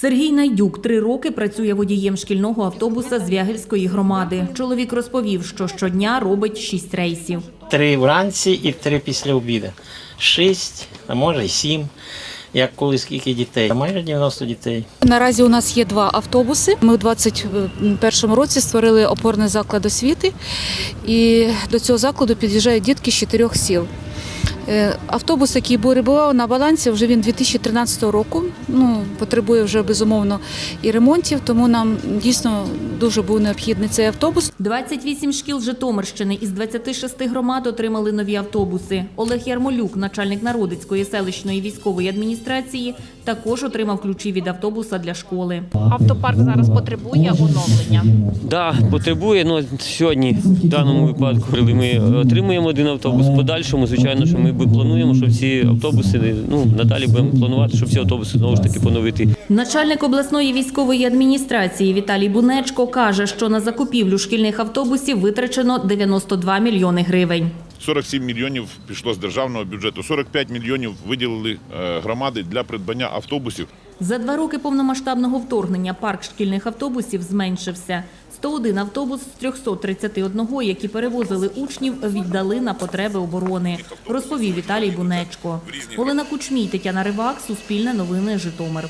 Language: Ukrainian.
Сергій Найдюк три роки працює водієм шкільного автобуса з Вягельської громади. Чоловік розповів, що щодня робить шість рейсів. Три вранці і три після обіду. Шість, а може й сім. Як коли скільки дітей? Майже 90 дітей. Наразі у нас є два автобуси. Ми у 2021 році створили опорний заклад освіти, і до цього закладу під'їжджають дітки з чотирьох сіл. Е, Автобус, який перебував на балансі, вже він 2013 року. Ну потребує вже безумовно і ремонтів, тому нам дійсно дуже був необхідний цей автобус. 28 шкіл Житомирщини із 26 громад отримали нові автобуси. Олег Ярмолюк, начальник Народицької селищної військової адміністрації, також отримав ключі від автобуса для школи. Автопарк зараз потребує оновлення. Да, потребує. Ну сьогодні в даному випадку коли ми отримуємо один автобус. Подальшому, звичайно, що ми плануємо, щоб ці автобуси ну надалі будемо планувати, щоб ці автобуси знову ж таки поновити. Начальник обласної військової адміністрації Віталій Бунечко каже, що на закупівлю шкільних автобусів витрачено 92 мільйони гривень. 47 мільйонів пішло з державного бюджету, 45 мільйонів виділили е, громади для придбання автобусів. За два роки повномасштабного вторгнення парк шкільних автобусів зменшився. 101 автобус з 331, які перевозили учнів, віддали на потреби оборони, розповів Віталій Бунечко. Олена Кучмій, Тетяна Ривак, Суспільне новини, Житомир.